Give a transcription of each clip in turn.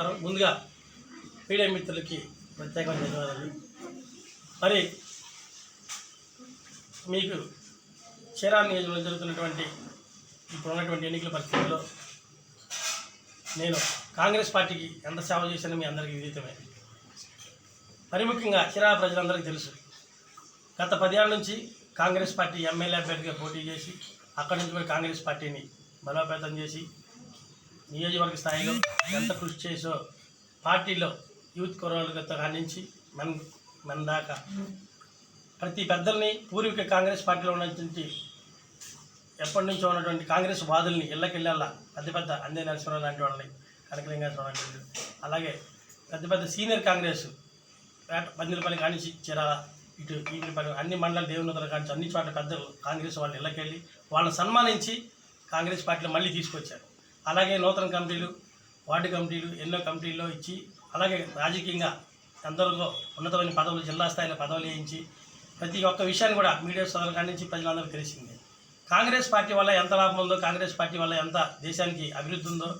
తర్వాత ముందుగా మీడియా మిత్రులకి ప్రత్యేకమైన ధన్యవాదాలు. మరి మీకు చీరా నియోజకవర్గంలో జరుగుతున్నటువంటి ఇప్పుడు ఉన్నటువంటి ఎన్నికల పరిస్థితుల్లో నేను కాంగ్రెస్ పార్టీకి ఎంత సేవ చేశానో మీ అందరికీ విదితమే. మరి ముఖ్యంగా చీరా ప్రజలందరికీ తెలుసు. గత పదేళ్ళ నుంచి కాంగ్రెస్ పార్టీ ఎమ్మెల్యే అభ్యర్థిగా పోటీ చేసి అక్కడి నుంచి కూడా కాంగ్రెస్ పార్టీని బలోపేతం చేసి నియోజకవర్గ స్థాయిలో ఎంత కృషి చేసో పార్టీలో యూత్ కుర్రాళ్ళ కానించి మన మన దాకా. ప్రతి పెద్దల్ని పూర్వీక కాంగ్రెస్ పార్టీలో ఉన్నటువంటి ఎప్పటి నుంచో ఉన్నటువంటి కాంగ్రెస్ వాదుల్ని ఇళ్ళకెళ్ళాల పెద్ద పెద్ద అందే నరసింహరావు లాంటి వాళ్ళని కనకలింగేశ్వరరావు లాంటి వాళ్ళు అలాగే పెద్ద పెద్ద సీనియర్ కాంగ్రెస్ పేట పందిలపల్లి కానించి చిరాల ఇటు ఈపిలిపల్లి అన్ని మండల దేవునతలు కానించి అన్ని చోట్ల పెద్దలు కాంగ్రెస్ వాళ్ళు ఇళ్ళకెళ్ళి వాళ్ళని సన్మానించి కాంగ్రెస్ పార్టీలో మళ్ళీ తీసుకొచ్చారు. అలాగే నూతన కమిటీలు వార్డు కమిటీలు ఎన్నో కమిటీల్లో ఇచ్చి అలాగే రాజకీయంగా ఎందరిలో ఉన్నతమైన పదవులు జిల్లా స్థాయిలో పదవులు వేయించి ప్రతి ఒక్క విషయాన్ని కూడా మీడియా సోదరుల కాడి నుంచి ప్రజలందరూ తెలిసింది. కాంగ్రెస్ పార్టీ వల్ల ఎంత లాభం ఉందో కాంగ్రెస్ పార్టీ వల్ల ఎంత దేశానికి అభివృద్ధి ఉందో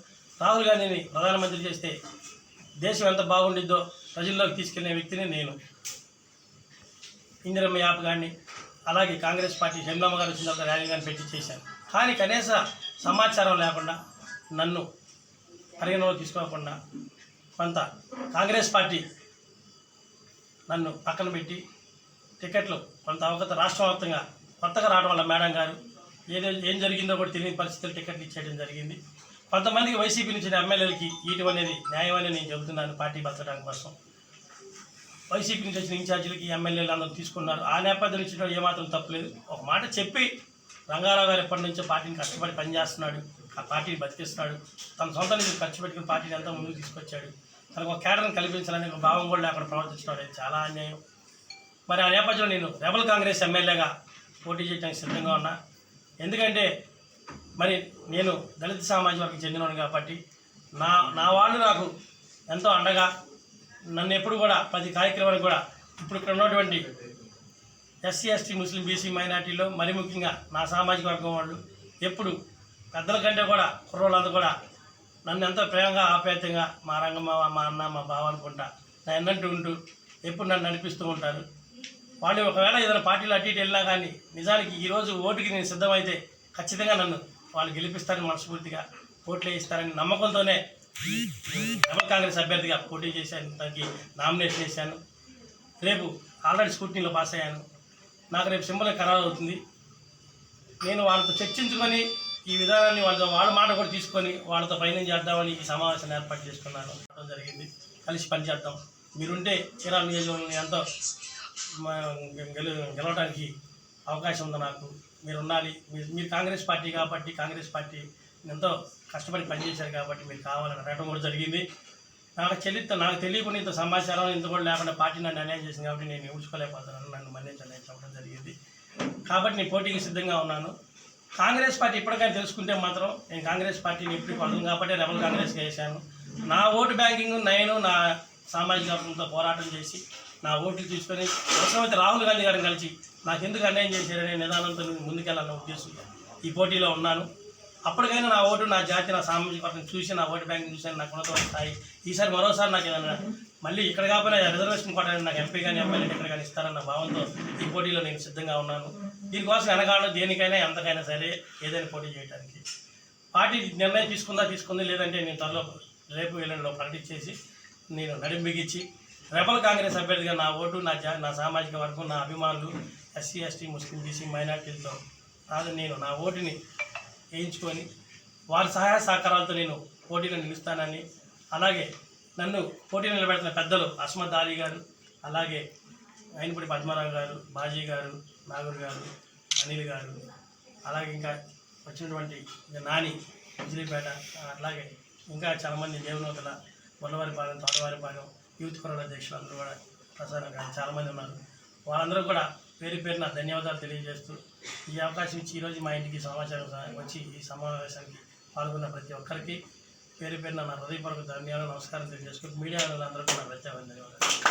రాహుల్ గాంధీని ప్రధానమంత్రి చేస్తే దేశం ఎంత బాగుండిద్దో ప్రజల్లోకి తీసుకెళ్ళే వ్యక్తిని నేను. ఇందిరమ్మ యాప్ కానీ అలాగే కాంగ్రెస్ పార్టీ చంద్రమ్మ గారు వచ్చిన ర్యాలీ కానీ పెట్టి చేశాను. కానీ కనీస సమాచారం లేకుండా నన్ను పరిగణలో తీసుకోకుండా కొంత కాంగ్రెస్ పార్టీ నన్ను పక్కన పెట్టి టికెట్లు కొంత అవగత రాష్ట్ర వ్యాప్తంగా కొత్తగా రావడం వల్ల మేడం గారు ఏదో ఏం జరిగిందో కూడా తెలియని పరిస్థితులు టికెట్లు ఇచ్చేయడం జరిగింది. కొంతమందికి వైసీపీ నుంచి ఎమ్మెల్యేలకి ఇయటం అనేది న్యాయం నేను చెబుతున్నాను పార్టీ బతకడానికి కోసం. వైసీపీ నుంచి వచ్చిన ఇన్ఛార్జీలకి ఎమ్మెల్యేలు అందరూ తీసుకున్నారు. ఆ నేపథ్యం నుంచి కూడా ఏమాత్రం తప్పలేదు ఒక మాట చెప్పి రంగారావు గారు ఎప్పటి నుంచో పార్టీని కష్టపడి పనిచేస్తున్నాడు. ఆ పార్టీని బతికిస్తున్నాడు. తన సొంత నిధులు ఖర్చు పెట్టుకుని పార్టీని ఎంతో ముందుకు తీసుకొచ్చాడు. తనకు ఒక కేటర్ని కల్పించాలని ఒక భావం కూడా లేకుండా ప్రవర్తించడం అనేది చాలా అన్యాయం. మరి ఆ నేపథ్యంలో నేను రెబల్ కాంగ్రెస్ ఎమ్మెల్యేగా పోటీ చేయడానికి సిద్ధంగా ఉన్నా. ఎందుకంటే మరి నేను దళిత సామాజిక వర్గం చెందినవాడు కాబట్టి నా నా వాళ్ళు నాకు ఎంతో అండగా నన్ను ఎప్పుడు కూడా ప్రతి కార్యక్రమానికి కూడా ఇప్పుడు ఇక్కడ ఉన్నటువంటి ఎస్సీ ఎస్టీ ముస్లిం బీసీ మైనార్టీలో మరి ముఖ్యంగా నా సామాజిక వర్గం వాళ్ళు ఎప్పుడు పెద్దల కంటే కూడా కుర్రోళ్ళంతా కూడా నన్ను ఎంతో ప్రేమగా ఆప్యాయతంగా మా రంగమ్మ మా అన్న మా బావ అనుకుంటా నా ఎన్నంటూ ఉంటూ ఎప్పుడు నన్ను నడిపిస్తూ ఉంటారు. వాళ్ళు ఒకవేళ ఏదైనా పార్టీలు అటు ఇటు వెళ్ళినా కానీ నిజానికి ఈరోజు ఓటుకి నేను సిద్ధమైతే ఖచ్చితంగా నన్ను వాళ్ళు గెలిపిస్తారని మనస్ఫూర్తిగా ఓట్లు వేయిస్తారని నమ్మకంతోనే డబల్ కాంగ్రెస్ అభ్యర్థిగా పోటీ చేశాను దానికి నామినేషన్ చేశాను రేపు ఆల్రెడీ స్కూటీలో పాస్ అయ్యాను. నాకు రేపు సింబల్ ఖరారు అవుతుంది. నేను వాళ్ళతో చర్చించుకొని ఈ విధానాన్ని వాళ్ళతో వాళ్ళ మాట కూడా తీసుకొని వాళ్ళతో పైన చేద్దామని ఈ సమావేశాన్ని ఏర్పాటు చేసుకున్నాను. జరిగింది. కలిసి పనిచేద్దాం. మీరుంటే చీరాల నియోజకవర్గం ఎంతో గెలవడానికి అవకాశం ఉంది నాకు. మీరు ఉండాలి మీరు మీరు కాంగ్రెస్ పార్టీ కాబట్టి కాంగ్రెస్ పార్టీ ఎంతో కష్టపడి పనిచేశారు కాబట్టి మీరు కావాలని అడగడం కూడా జరిగింది. నాకు చెల్లితో నాకు తెలియకుండా ఇంత సమాచారం ఇంత కూడా లేకుండా పార్టీ నన్ను అన్యాయం చేసింది కాబట్టి నేను ఊడ్చుకోలేకపోతున్నాను నన్ను మన్నించండి చెప్పడం జరిగింది. కాబట్టి నేను పోటీకి సిద్ధంగా ఉన్నాను. కాంగ్రెస్ పార్టీ ఇప్పటికైనా తెలుసుకుంటే మాత్రం నేను కాంగ్రెస్ పార్టీని ఇప్పుడు పడుతుంది కాబట్టి రెబల్ కాంగ్రెస్ చేశాను. నా ఓటు బ్యాంకింగ్ నేను నా సామాజిక వర్గంతో పోరాటం చేసి నా ఓట్లు తీసుకొని అవసరమైతే రాహుల్ గాంధీ గారిని కలిసి నాకు ఎందుకు అన్యాయం చేశారనే నిదానంతో నేను ముందుకెళ్ళాలన్న ఉద్దేశంతో ఈ పోటీలో ఉన్నాను. అప్పటికైనా నా ఓటు నా జాతి నా సామాజిక వర్గం చూసి నా ఓటు బ్యాంకింగ్ చూసి నాకు ఉన్నత స్థాయి. ఈసారి మరోసారి నాకు ఏదైనా మళ్ళీ ఇక్కడ కాకపోయినా రిజర్వేషన్ కోట నాకు ఎంపీ కానీ ఎమ్మెల్యే ఎక్కడ కానీ ఇస్తారన్న భావంతో ఈ పోటీలో నేను సిద్ధంగా ఉన్నాను. దీనికోసం వెనకాల దేనికైనా ఎంతకైనా సరే ఏదైనా పోటీ చేయడానికి పార్టీ నిర్ణయం తీసుకుందా తీసుకుంది లేదంటే నేను త్వరలో రేపు ఎల్లుండిలో ప్రకటించేసి నేను నడుం బిగించి రెబల్ కాంగ్రెస్ అభ్యర్థిగా నా ఓటు నా జా నా సామాజిక వర్గం నా అభిమానులు ఎస్సీ ఎస్టీ ముస్లిం బీసీ మైనార్టీలతో కాదు నేను నా ఓటుని వేయించుకొని వారి సహాయ సహకారాలతో నేను పోటీలో నిలుస్తానని అలాగే నన్ను పోటీలో నిలబెడుతున్న పెద్దలు అస్మద్ అలీ గారు అలాగే అయినపూడి పద్మారావు గారు బాజీ గారు నాగూర్ గారు అనిల్ గారు అలాగే ఇంకా వచ్చినటువంటి నాని విజిలిపేట అలాగే ఇంకా చాలామంది దేవునోతల మొన్నవారిపాలెం తోటవారిపాలెం యూత్ కొరల అధ్యక్షులు అందరూ కూడా ప్రసారం కానీ చాలామంది ఉన్నారు. వాళ్ళందరూ కూడా పేరు పేరున ధన్యవాదాలు తెలియజేస్తూ ఈ అవకాశం ఇచ్చి ఈరోజు మా ఇంటికి సమాచారం వచ్చి ఈ సమావేశానికి పాల్గొన్న ప్రతి ఒక్కరికి పేరు పేరున నా హృదయపూర్వక ధన్యాలు నమస్కారం తెలియజేసుకుంటూ మీడియా వాళ్ళందరికీ నా ప్రత్యేక ధన్యవాదాలు.